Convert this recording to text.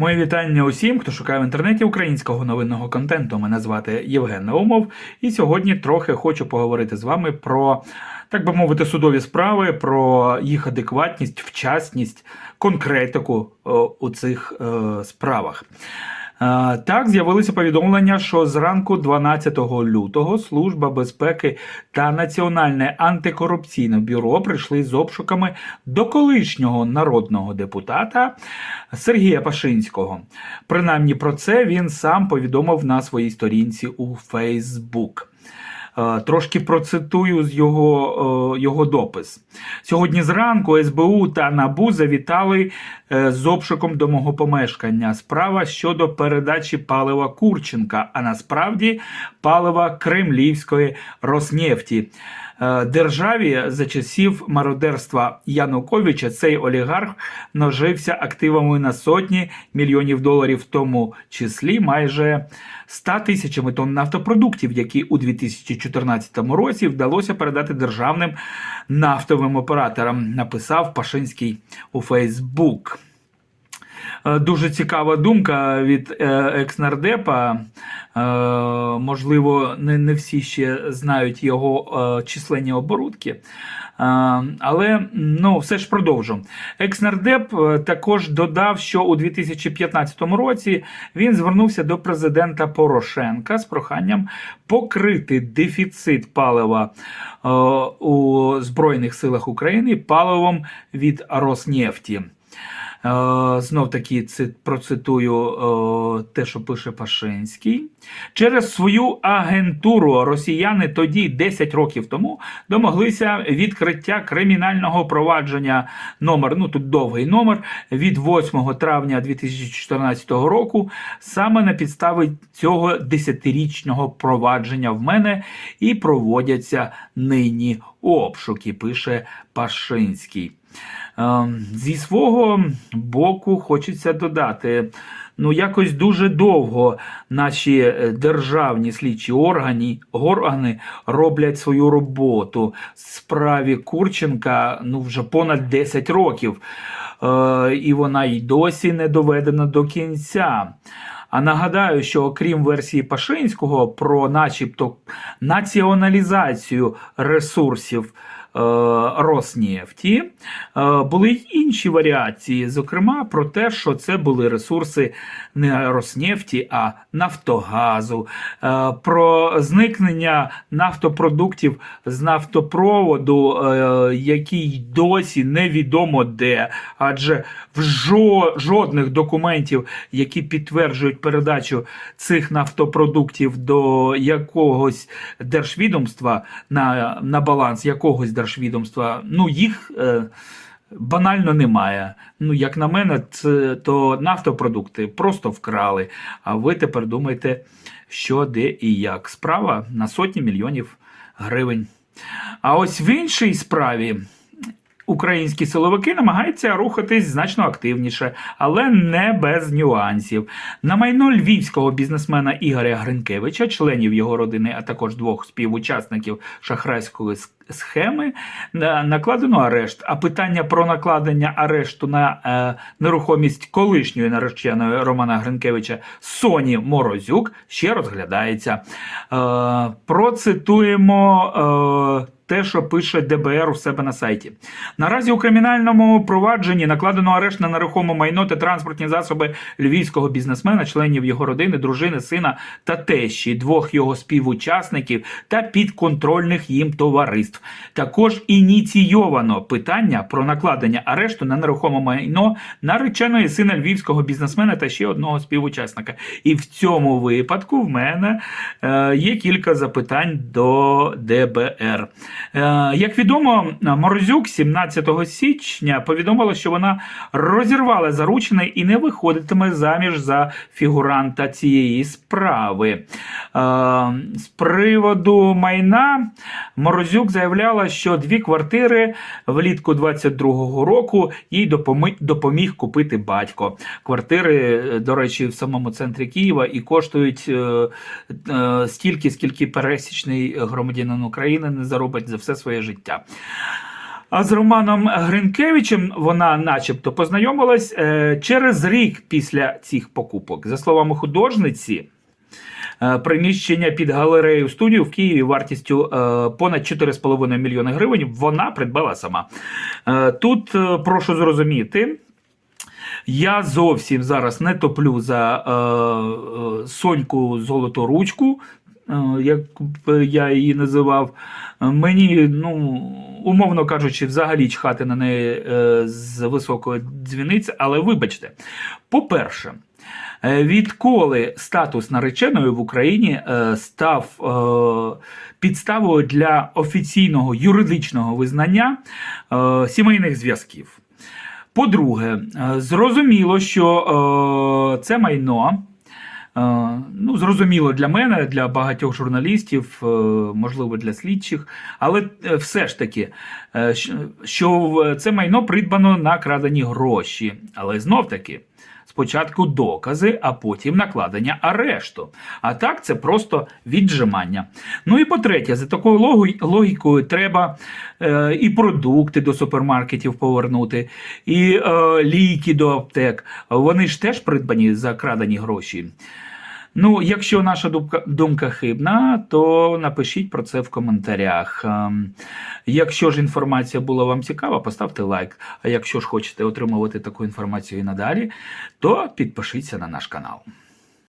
Моє вітання усім, хто шукає в інтернеті українського новинного контенту. Мене звати Євген Наумов, і сьогодні трохи хочу поговорити з вами про, так би мовити, судові справи, про їх адекватність, вчасність, конкретику е, у цих е, справах. Так, з'явилися повідомлення, що зранку 12 лютого Служба безпеки та Національне антикорупційне бюро прийшли з обшуками до колишнього народного депутата Сергія Пашинського. Принаймні про це він сам повідомив на своїй сторінці у Фейсбук. Е, Трошки процитую з його, е, його допис. Сьогодні зранку СБУ та НАБУ завітали е, з обшуком до мого помешкання. Справа щодо передачі палива Курченка, а насправді палива Кремлівської Роснефті. Е, Державі за часів мародерства Януковича цей олігарх нажився активами на сотні мільйонів доларів, в тому числі майже 100 тисячами тонн нафтопродуктів, які у 2014 році вдалося передати державним нафтовим операторам, написав Пашинський у Фейсбук. Е, Дуже цікава думка від е, екснардепа. Е, Можливо, не, всі ще знають його численні оборудки. Але ну, все ж продовжу. Екснардеп також додав, що у 2015 році він звернувся до президента Порошенка з проханням покрити дефіцит палива у Збройних силах України паливом від Роснефті. Е, Знов таки процитую е, те, що пише Пашинський. Через свою агентуру росіяни тоді, 10 років тому, домоглися відкриття кримінального провадження номер, ну тут довгий номер, від 8 травня 2014 року, саме на підставі цього 10-річного провадження в мене і проводяться нині обшуки, пише Пашинський. Ем, Зі свого боку хочеться додати. Ну, якось дуже довго наші е, державні слідчі органи, органи роблять свою роботу. Справі Курченка ну, вже понад 10 років, е, і вона й досі не доведена до кінця. А нагадаю, що окрім версії Пашинського про начебто націоналізацію ресурсів Роснефті, е, були й інші варіації, зокрема про те, що це були ресурси не Роснефті, а Нафтогазу, е, про зникнення нафтопродуктів з нафтопроводу, е, який досі невідомо де, адже в жодних документів, які підтверджують передачу цих нафтопродуктів до якогось держвідомства на, на баланс якогось держвідомства, ну їх. Е, Банально немає. Ну, як на мене, це, то нафтопродукти просто вкрали. А ви тепер думаєте, що, де і як. Справа на сотні мільйонів гривень. А ось в іншій справі українські силовики намагаються рухатись значно активніше, але не без нюансів. На майно львівського бізнесмена Ігоря Гринкевича, членів його родини, а також двох співучасників шахрайської схеми, накладено арешт. А питання про накладення арешту на е, нерухомість колишньої нареченої Романа Гринкевича Соні Морозюк ще розглядається. Е, процитуємо. Е, те, що пише ДБР у себе на сайті. Наразі у кримінальному провадженні накладено арешт на нерухоме майно та транспортні засоби львівського бізнесмена, членів його родини, дружини, сина та тещі, двох його співучасників та підконтрольних їм товариств. Також ініційовано питання про накладення арешту на нерухоме майно нареченої сина львівського бізнесмена та ще одного співучасника. І в цьому випадку в мене е, є кілька запитань до ДБР. Е, Як відомо, Морозюк 17 січня повідомила, що вона розірвала заручене і не виходитиме заміж за фігуранта цієї справи. Е, З приводу майна Морозюк заявляла, що дві квартири влітку 22-го року їй допоміг купити батько. Квартири, е, до речі, в самому центрі Києва і коштують стільки, скільки пересічний громадянин України не заробить за все своє життя. А з Романом Гринкевичем вона, начебто, познайомилась е, через рік після цих покупок. За словами художниці, е, приміщення під галерею студію в Києві вартістю е, понад 4,5 мільйони гривень вона придбала сама. Тут прошу зрозуміти. Я зовсім зараз не топлю за е, е, Соньку Золоторучку, е, як я її називав. Е, Мені, ну, умовно кажучи, взагалі чхати на неї е, з високої дзвіниці, але вибачте, по-перше, е, відколи статус нареченої в Україні е, став е, підставою для офіційного юридичного визнання е, сімейних зв'язків. По-друге, е, зрозуміло, що е, це майно. Ну, зрозуміло для мене, для багатьох журналістів, е, можливо, для слідчих, але е, все ж таки, е, що це майно придбано на крадені гроші. Але знов таки, спочатку докази, а потім накладення арешту. А так це просто віджимання. Ну і по-третє, за такою логікою треба і продукти до супермаркетів повернути, і ліки до аптек. Вони ж теж придбані за крадені гроші. Ну, якщо наша думка, думка хибна, то напишіть про це в коментарях. Ем, Якщо ж інформація була вам цікава, поставте лайк. А якщо ж хочете отримувати таку інформацію і надалі, то підпишіться на наш канал.